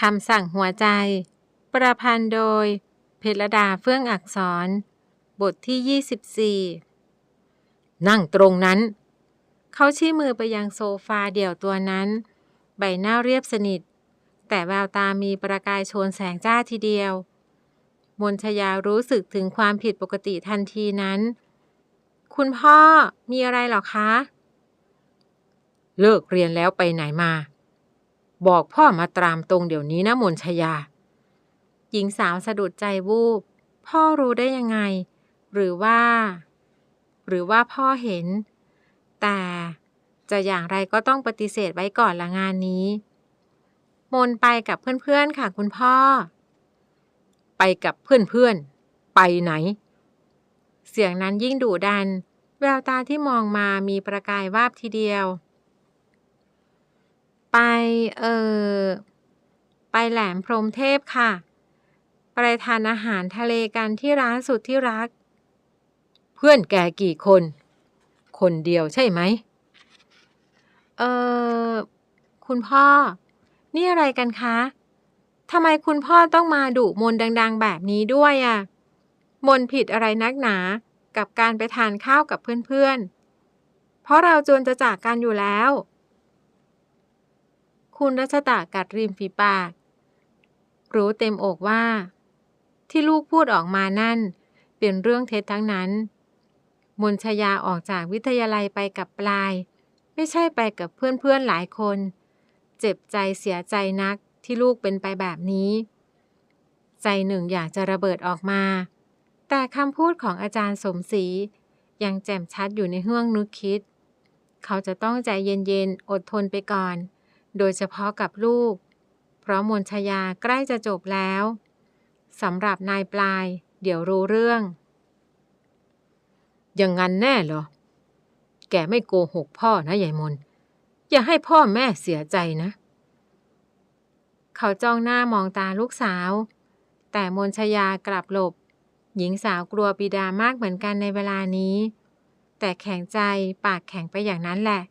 คำสั่งหัวใจ ประพันธ์โดย เพชรดาเฟื่องอักษร บทที่ 24 นั่งตรงนั้น เขาชี้มือไปยังโซฟาเดี่ยวตัวนั้น ใบหน้าเรียบสนิท แต่แววตามีประกายโชนแสงจ้าทีเดียว มนชยารู้สึกถึงความผิดปกติทันทีนั้น คุณพ่อมีอะไรหรอคะ เลิกเรียนแล้วไปไหนมา บอกพ่อมาตรามตรงเดี๋ยวนี้นะมนชยา หญิงสาวสะดุดใจวูบ พ่อรู้ได้ยังไง หรือว่า หรือว่าพ่อเห็น แต่จะอย่างไรก็ต้องปฏิเสธไว้ก่อนละงานนี้ มนไปกับเพื่อนๆค่ะคุณพ่อ ไปกับเพื่อนๆ ไปไหน เสียงนั้นยิ่งดุดัน แววตาที่มองมามีประกายวาบทีเดียว ไป เออ ไปแหลมพรหมเทพค่ะ ไปทานอาหารทะเลกันที่ร้านสุดที่รัก เพื่อนแกกี่คน คนเดียวใช่ไหม เออ คุณพ่อ นี่อะไรกันคะ ทำไมคุณพ่อต้องมาดุมนดัง ๆ แบบนี้ด้วยอะ่ะ มนผิดอะไรนักหนา กับการไปทานข้าวกับเพื่อนๆ เพราะเราจวนจะจากกันอยู่แล้ว คุณรัชตะกัดริมฝีปาก รู้เต็มอกว่า ที่ลูกพูดออกมานั่น เป็นเรื่องเท็จทั้งนั้น มนชยาออกจากวิทยาลัยไปกับปลาย ไม่ใช่ไปกับเพื่อนๆหลายคน เจ็บใจเสียใจนักที่ลูกเป็นไปแบบนี้ ใจหนึ่งอยากจะระเบิดออกมา แต่คำพูดของอาจารย์สมศรียังแจ่มชัดอยู่ในห้วงนึกคิด เขาจะต้องใจเย็นๆ อดทนไปก่อน โดยเฉพาะกับลูก เพราะมนชยาใกล้จะจบแล้วสำหรับนายปลาย เดี๋ยวรู้เรื่อง อย่างงั้นแน่เหรอ แกไม่โกหกพ่อนะยายมน อย่าให้พ่อแม่เสียใจนะ เขาจ้องหน้ามองตาลูกสาว แต่มนชยากลับหลบ หญิงสาวกลัวบิดามากเหมือนกันในเวลานี้ แต่แข็งใจปากแข็งไปอย่างนั้นแหละ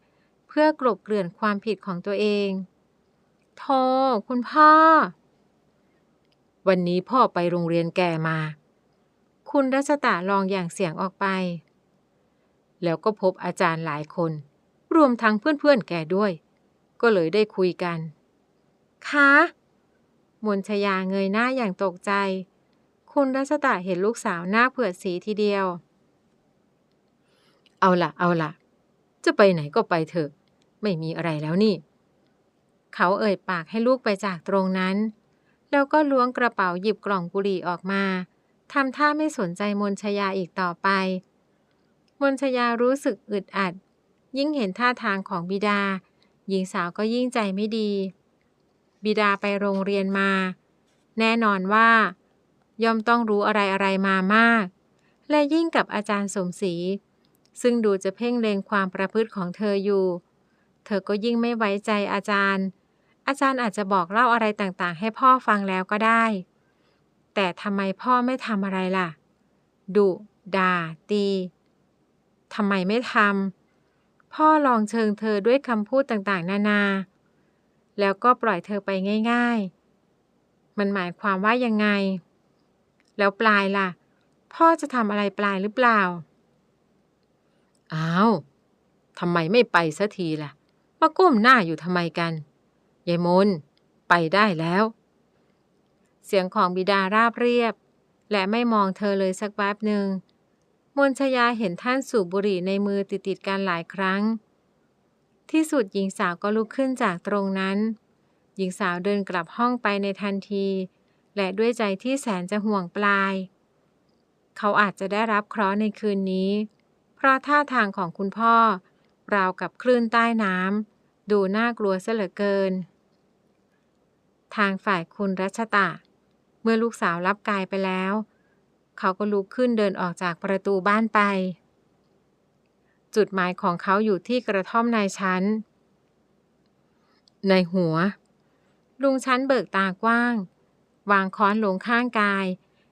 พื่อกลบเกลื่อนความผิดของตัวเองโธ่คุณพ่อ วันนี้พ่อไปโรงเรียนแกมา คุณรัชตะลองอย่างเสียงออกไป แล้วก็พบอาจารย์หลายคน รวมทั้งเพื่อนๆแกด้วย ก็เลยได้คุยกันคะมนชยาเงยหน้าอย่างตกใจ คุณรัชตะเห็นลูกสาวหน้าเผือดสีทีเดียว เอาละเอาละจะไปไหนก็ไปเถอะ ไม่มีอะไรแล้วนี่ เขาเอ่ยปากให้ลูกไปจากตรงนั้น แล้วก็ล้วงกระเป๋าหยิบกล่องบุหรี่ออกมาทำท่าไม่สนใจมนชยาอีกต่อไป มนชยารู้สึกอึดอัด ยิ่งเห็นท่าทางของบิดา หญิงสาวก็ยิ่งใจไม่ดี บิดาไปโรงเรียนมา แน่นอนว่า ย่อมต้องรู้อะไรอะไรมามาก และยิ่งกับอาจารย์สมศรีซึ่งดูจะเพ่งเลงความประพฤติของเธออยู่ เธอก็ยิ่งไม่ไว้ใจอาจารย์ อาจารย์อาจจะบอกเล่าอะไรต่างๆ ให้พ่อฟังแล้วก็ได้ แต่ทำไมพ่อไม่ทำอะไรล่ะ ดุด่า ตีทำไมไม่ทำพ่อลองเชิงเธอด้วยคำพูดต่างๆ นานา แล้วก็ปล่อยเธอไปง่าย ๆ มันหมายความว่ายังไง แล้วปลายล่ะ พ่อจะทำอะไรปลายหรือเปล่า อ้าวทำไมไม่ไปสักทีล่ะ มาก้มหน้าอยู่ทำไมกันยายมนไปได้แล้ว เสียงของบิดาราบเรียบ และไม่มองเธอเลยสักแป๊บหนึ่งมนชยาเห็นท่านสูบบุหรี่ในมือติดๆกันหลายครั้ง ที่สุดหญิงสาวก็ลุกขึ้นจากตรงนั้น หญิงสาวเดินกลับห้องไปในทันที และด้วยใจที่แสนจะห่วงปลาย เขาอาจจะได้รับเคราะห์ในคืนนี้ เพราะท่าทางของคุณพ่อ ราวกับคลื่นใต้น้ำดูน่ากลัวเสียเหลือเกิน ทางฝ่ายคุณรัชตะ เมื่อลูกสาวรับกายไปแล้ว เขาก็ลุกขึ้นเดินออกจากประตูบ้านไป จุดหมายของเขาอยู่ที่กระท่อมนายชั้น ในหัว ลุงชั้นเบิกตากว้าง วางค้อนลงข้างกาย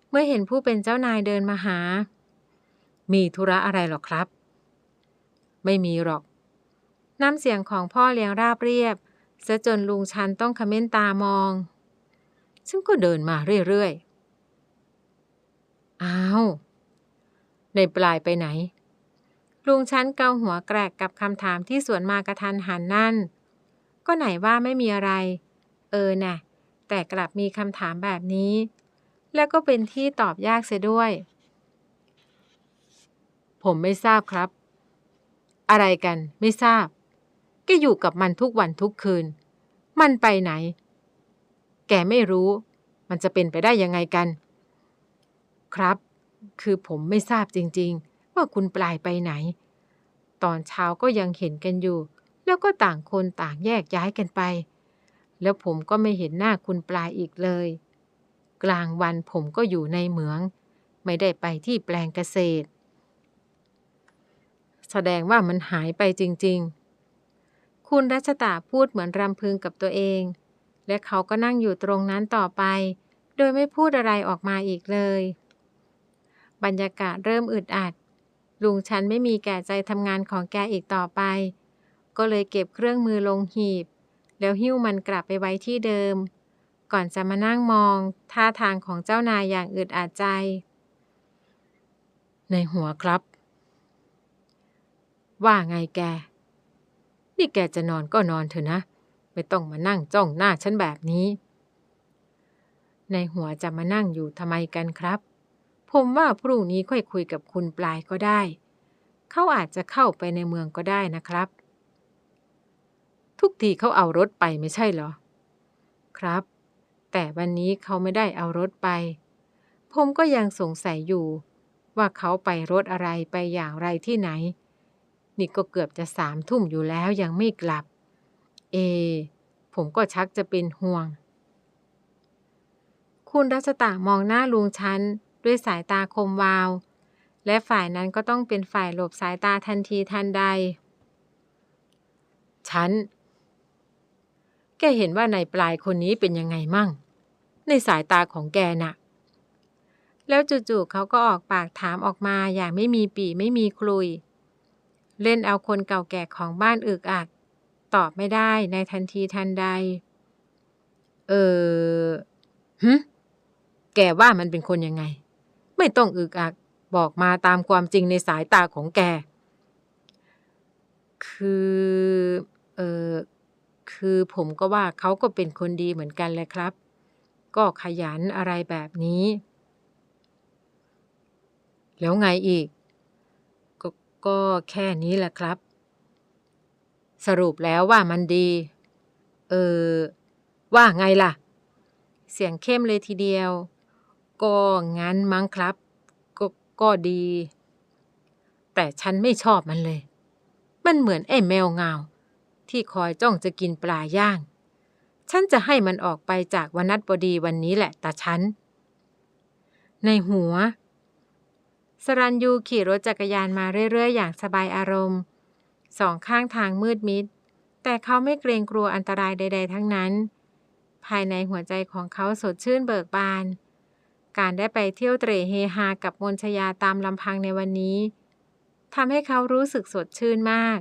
เมื่อเห็นผู้เป็นเจ้านายเดินมาหา มีธุระอะไรหรอครับ ไม่มีหรอก น้ำเสียงของพ่อเลี้ยงราบเรียบเสียจนลุงชันต้องขม้นตามองฉันก็เดินมาเรื่อยๆ อ้าว ในปลายไปไหน ลุงฉันเกาหัวแกรกกับคำถามที่สวนมากระทันหันนั่น ก็ไหนว่าไม่มีอะไร เออน่ะ แต่กลับมีคำถามแบบนี้ แล้วก็เป็นที่ตอบยากเสียด้วย ผมไม่ทราบครับ อะไรกันไม่ทราบ แกอยู่กับมันทุกวันทุกคืน มันไปไหน แกไม่รู้ มันจะเป็นไปได้ยังไงกัน ครับ คือผมไม่ทราบจริง ๆ ว่าคุณปลายไปไหน ตอนเช้าก็ยังเห็นกันอยู่ แล้วก็ต่างคนต่างแยกย้ายกันไป แล้วผมก็ไม่เห็นหน้าคุณปลายอีกเลย กลางวันผมก็อยู่ในเหมือง ไม่ได้ไปที่แปลงเกษตร แสดงว่ามันหายไปจริง ๆ คุณรัชตาพูดเหมือนรำพึงกับตัวเอง และเขาก็นั่งอยู่ตรงนั้นต่อไป โดยไม่พูดอะไรออกมาอีกเลย บรรยากาศเริ่มอึดอัด ลุงฉันไม่มีแก่ใจทำงานของแกอีกต่อไป ก็เลยเก็บเครื่องมือลงหีบ แล้วหิ้วมันกลับไปไว้ที่เดิม ก่อนจะมานั่งมอง ท่าทางของเจ้านายอย่างอึดอัดใจ ในหัวครับ ว่าไงแก นี่แกจะนอนก็นอนเถอะนะ ไม่ต้องมานั่งจ้องหน้าฉันแบบนี้ ในหัวจะมานั่งอยู่ทำไมกันครับ ผมว่าพรุ่งนี้ค่อยคุยกับคุณปลายก็ได้ เขาอาจจะเข้าไปในเมืองก็ได้นะครับ ทุกทีเขาเอารถไปไม่ใช่เหรอ ครับ แต่วันนี้เขาไม่ได้เอารถไป ผมก็ยังสงสัยอยู่ว่าเขาไปรถอะไรไปอย่างไรที่ไหน นี่ก็เกือบจะสามทุ่มอยู่แล้วยังไม่กลับ เอ ผมก็ชักจะเป็นห่วง คุณรัชตามองหน้าลุงชันด้วยสายตาคมวาว และฝ่ายนั้นก็ต้องเป็นฝ่ายหลบสายตาทันทีทันใด ฉัน แกเห็นว่าในปลายคนนี้เป็นยังไงมั่ง ในสายตาของแกน่ะ แล้วจู่ๆเขาก็ออกปากถามออกมาอย่างไม่มีปีไม่มีคลุย เล่นเอาคนเก่าแก่ของบ้านอึกอัก ตอบไม่ได้ในทันทีทันใด เออหึแกว่ามันเป็นคนยังไง ไม่ต้องอึกอัก บอกมาตามความจริงในสายตาของแก คือ เออคือผมก็ว่าเขาก็เป็นคนดีเหมือนกันแหละครับ ก็ขยันอะไรแบบนี้ แล้วไงอีก ก็แค่นี้แหละครับ สรุปแล้วว่ามันดี เออ ว่าไงล่ะ เสียงเข้มเลยทีเดียว ก็งั้นมั้งครับ ก็ก็ดี แต่ฉันไม่ชอบมันเลย มันเหมือนไอ้แมวเงา ที่คอยจ้องจะกินปลาย่าง ฉันจะให้มันออกไปจากวนัดบดีวันนี้แหละตาฉัน ในหัว สรัญยูขี่รถจักรยานมาเรื่อยๆ อย่างสบายอารมณ์ สองข้างทางมืดมิด แต่เขาไม่เกรงกลัวอันตรายใด ๆ ทั้งนั้น ภายในหัวใจของเขาสดชื่นเบิกบาน การได้ไปเที่ยวเตร่เฮฮากับมนชยาตามลำพังในวันนี้ทำให้เขารู้สึกสดชื่นมาก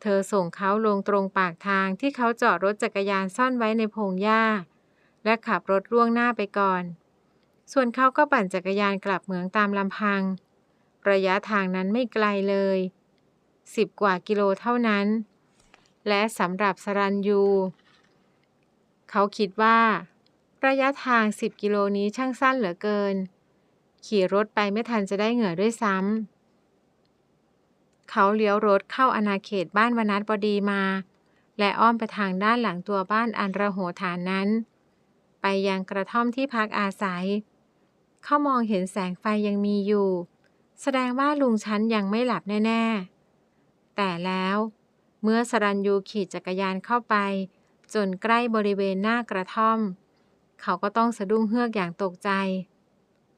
เธอส่งเขาลงตรงปากทางที่เขาจอดรถจักรยานซ่อนไว้ในพงหญ้า และขับรถล่วงหน้าไปก่อน ส่วนเขาก็ปั่นจักรยานกลับเมืองตามลำพัง ระยะทางนั้นไม่ไกลเลยสิบกว่ากิโลเท่านั้น และสำหรับสรัญยู เขาคิดว่า ระยะทาง10กิโลนี้ช่างสั้นเหลือเกิน ขี่รถไปไม่ทันจะได้เหงื่อด้วยซ้ำ เขาเลี้ยวรถเข้าอาณาเขตบ้านวนัทบดีมา และอ้อมไปทางด้านหลังตัวบ้านอันระโหฐานนั้น ไปยังกระท่อมที่พักอาศัย เขามองเห็นแสงไฟยังมีอยู่ แสดงว่าลุงชั้นยังไม่หลับแน่ ๆ แต่แล้ว เมื่อสรัญยูขี่จักรยานเข้าไป จนใกล้บริเวณหน้ากระท่อม เขาก็ต้องสะดุ้งเฮือกอย่างตกใจ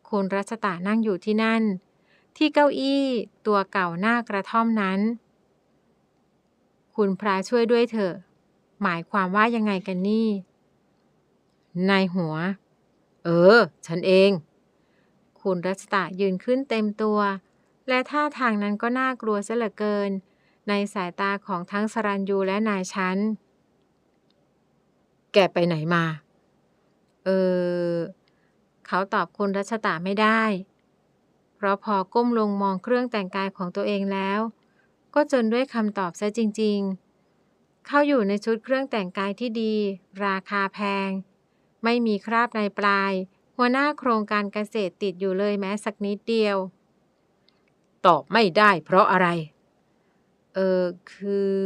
คุณรัชตานั่งอยู่ที่นั่น ที่เก้าอี้ตัวเก่าหน้ากระท่อมนั้น คุณพระช่วยด้วยเถอะ หมายความว่ายังไงกันนี่ นายหัว เออ ฉันเอง คุณรัชตะยืนขึ้นเต็มตัว และท่าทางนั้นก็น่ากลัวเสียเหลือเกิน ในสายตาของทั้งสรัญยูและนายชั้นแกไปไหนมา เออ เขาตอบคุณรัชตาไม่ได้ เพราะพอก้มลงมองเครื่องแต่งกายของตัวเองแล้ว ก็จนด้วยคำตอบซะจริง ๆ เขาอยู่ในชุดเครื่องแต่งกายที่ดี ราคาแพง ไม่มีคราบในปลาย หัวหน้าโครงการเกษตรติดอยู่เลยแม้สักนิดเดียว ตอบไม่ได้เพราะอะไร เออคือ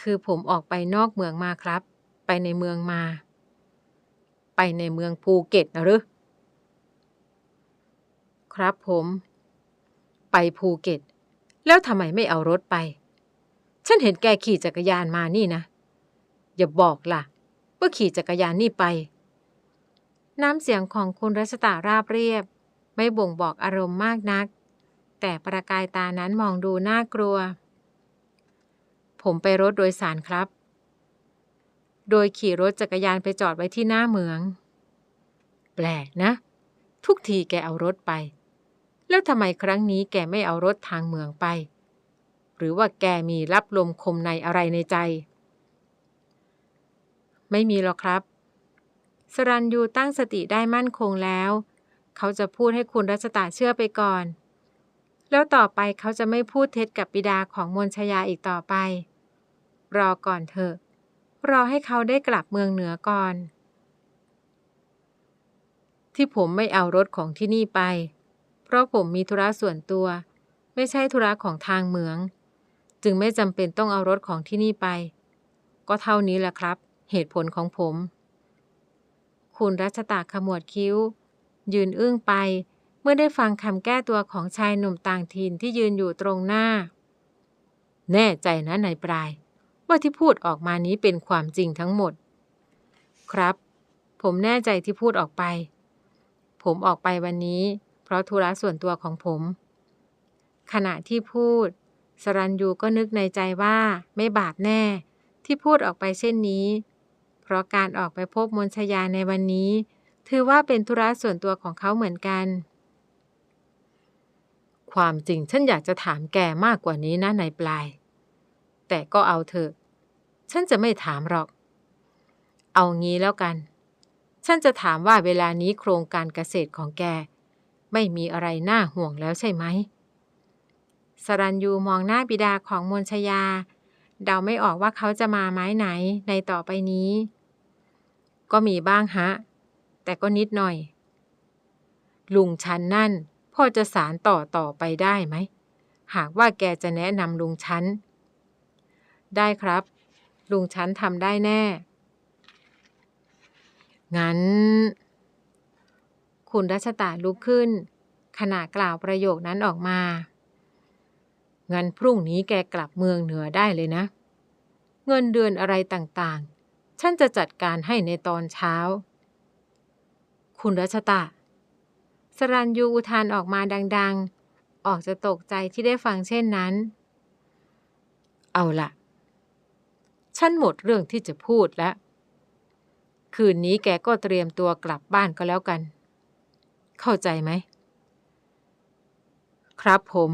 คือผมออกไปนอกเมืองมาครับ ไปในเมืองมา ไปในเมืองภูเก็ตนะหรือครับผม ไปภูเก็ต แล้วทำไมไม่เอารถไป ฉันเห็นแกขี่จักรยานมานี่นะ อย่าบอกล่ะ ว่าขี่จักรยานนี่ไป น้ำเสียงของคุณรัชตาราบเรียบ ไม่บ่งบอกอารมณ์มากนัก แต่ประกายตานั้นมองดูน่ากลัว ผมไปรถโดยสารครับ โดยขี่รถจักรยานไปจอดไว้ที่หน้าเมือง แปลกนะ ทุกทีแกเอารถไป แล้วทำไมครั้งนี้แกไม่เอารถทางเมืองไป หรือว่าแกมีรับลมคมในอะไรในใจ ไม่มีหรอกครับ สรัญยูตั้งสติได้มั่นคงแล้ว เขาจะพูดให้คุณรัชตาเชื่อไปก่อน แล้วต่อไปเขาจะไม่พูดเท็จกับบิดาของมนชยาอีกต่อไป รอก่อนเถอะ รอให้เขาได้กลับเมืองเหนือก่อน ที่ผมไม่เอารถของที่นี่ไป เพราะผมมีธุระส่วนตัว ไม่ใช่ธุระของทางเมือง จึงไม่จำเป็นต้องเอารถของที่นี่ไป ก็เท่านี้แหละครับ เหตุผลของผม คุณรัชตาขมวดคิ้ว ยืนอึ้งไป เมื่อได้ฟังคำแก้ตัวของชายหนุ่มต่างถิ่นที่ยืนอยู่ตรงหน้า แน่ใจนะนายปลาย ว่าที่พูดออกมานี้เป็นความจริงทั้งหมด ครับ ผมแน่ใจที่พูดออกไป ผมออกไปวันนี้ เพราะธุระส่วนตัวของผม ขณะที่พูด สรัญยูก็นึกในใจว่าไม่บาปแน่ ที่พูดออกไปเช่นนี้ เพราะการออกไปพบมนชยาในวันนี้ ถือว่าเป็นธุระส่วนตัวของเขาเหมือนกัน ความจริงฉันอยากจะถามแกมากกว่านี้นะนายปลาย แต่ก็เอาเถอะ ฉันจะไม่ถามหรอก เอางี้แล้วกัน ฉันจะถามว่าเวลานี้โครงการเกษตรของแก ไม่มีอะไรน่าห่วงแล้วใช่ไหมสรัญยูมองหน้าบิดาของมนชยา เดาไม่ออกว่าเขาจะมาไม้ไหนในต่อไปนี้ ก็มีบ้างฮะ แต่ก็นิดหน่อย ลุงชันนั่นพ่อจะสารต่อต่อไปได้ไหม หากว่าแกจะแนะนำลุงชัน ได้ครับ ลุงชันทำได้แน่ งั้น คุณรัชตาลุกขึ้น ขณะกล่าวประโยคนั้นออกมา งั้นพรุ่งนี้แกกลับเมืองเหนือได้เลยนะ เงินเดือนอะไรต่างๆ ฉันจะจัดการให้ในตอนเช้า คุณรัชตาสรัญยูอุทานออกมาดัง ๆ ออกจะตกใจที่ได้ฟังเช่นนั้น เอาละฉันหมดเรื่องที่จะพูดแล้ว คืนนี้แกก็เตรียมตัวกลับบ้านก็แล้วกัน เข้าใจไหม ครับผม